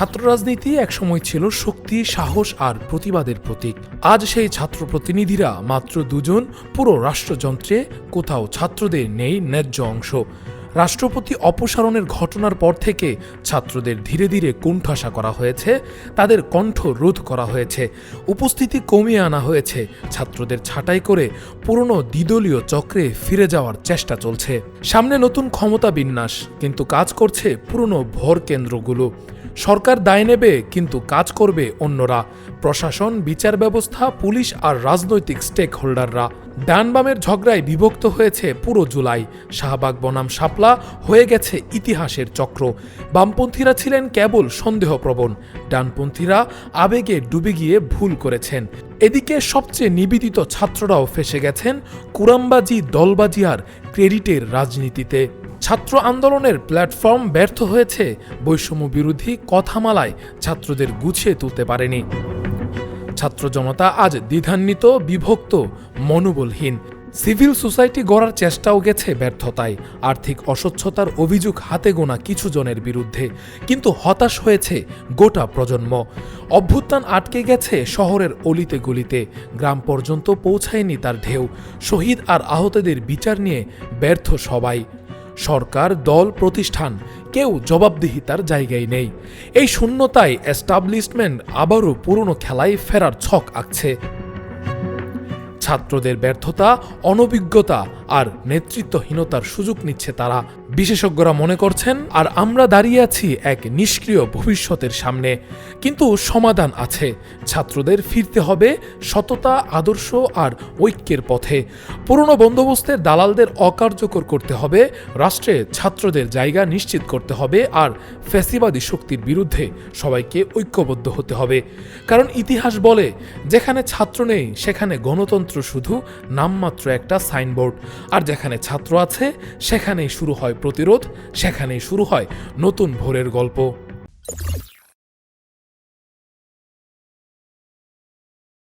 ছাত্র রাজনীতি একসময় ছিল শক্তি, সাহস আর প্রতিবাদের প্রতীক। আজ সেই ছাত্র প্রতিনিধিরা মাত্র দুজন, পুরো রাষ্ট্রযন্ত্রে কোথাও ছাত্রদের নেই ন্যায্য অংশ। রাষ্ট্রপতি অপসারণের ঘটনার পর থেকে ছাত্রদের ধীরে ধীরে কুণ্ঠাসা করা হয়েছে, তাদের কণ্ঠ রোধ করা হয়েছে, উপস্থিতি কমিয়ে আনা হয়েছে, ছাত্রদের ছাঁটাই করে পুরনো দ্বিদলীয় চক্রে ফিরে যাওয়ার চেষ্টা চলছে। সামনে নতুন ক্ষমতা বিন্যাস, কিন্তু কাজ করছে পুরনো ভর কেন্দ্রগুলো সরকার দায় নেবে, কিন্তু কাজ করবে অন্যরা। প্রশাসন, বিচার ব্যবস্থা, পুলিশ আর রাজনৈতিক স্টেক হোল্ডাররা ডান বামের ঝগড়ায় বিভক্ত হয়েছে পুরো জুলাই। শাহবাগ বনাম শাপলা হয়ে গেছে ইতিহাসের চক্র। বামপন্থীরা ছিলেন কেবল সন্দেহপ্রবণ। ডানপন্থীরা আবেগে ডুবে গিয়ে ভুল করেছেন। এদিকে সবচেয়ে নিবেদিত ছাত্ররাও ফেসে গেছেন কুরামবাজি, দলবাজি আর ক্রেডিটের রাজনীতিতে। ছাত্র আন্দোলনের প্ল্যাটফর্ম ব্যর্থ হয়েছে। বৈষম্য বিরোধী কথামালায় ছাত্রদের গুছিয়ে তুলতে পারেনি। ছাত্র জনতা আজ দ্বিধান্বিত, বিভক্ত, মনোবলহীন। সিভিল সোসাইটি গড়ার চেষ্টাও গেছে ব্যর্থতায়। আর্থিক অস্বচ্ছতার অভিযোগ হাতে গোনা কিছু জনের বিরুদ্ধে। কিন্তু হতাশ হয়েছে গোটা প্রজন্ম। অভ্যুত্থান আটকে গেছে শহরের অলিতে গলিতে। গ্রাম পর্যন্ত পৌঁছায়নি তার ঢেউ। শহীদ আর আহতদের বিচার নিয়ে ব্যর্থ সবাই। সরকার, দল, প্রতিষ্ঠান, কেউ জবাবদিহিতার জায়গায় নেই। এই শূন্যতায় এস্টাবলিশমেন্ট আবারও পুরনো খেলায় ফেরার ছক আঁকছে। ছাত্রদের ব্যর্থতা, অনভিজ্ঞতা আর নেতৃত্বহীনতার সুযোগ নিচ্ছে তারা। বিশেষজ্ঞরা মনে করছেন, আর আমরা দাঁড়িয়ে আছি এক নিষ্ক্রিয় ভবিষ্যতের সামনে। কিন্তু সমাধান আছে। ছাত্রদের ফিরতে হবে সততা, আদর্শ আর ঐক্যের পথে। পুরনো বন্দোবস্তের দালালদের অকার্যকর করতে হবে। রাষ্ট্রে ছাত্রদের জায়গা নিশ্চিত করতে হবে আর ফ্যাসিবাদী শক্তির বিরুদ্ধে সবাইকে ঐক্যবদ্ধ হতে হবে। কারণ ইতিহাস বলে, যেখানে ছাত্র নেই, সেখানে গণতন্ত্র শুধু নামমাত্র একটা সাইনবোর্ড। আর যেখানে ছাত্র আছে সেখানেই শুরু হয় প্রতিরোধ সেখানেই শুরু হয় নতুন ভোরের গল্প।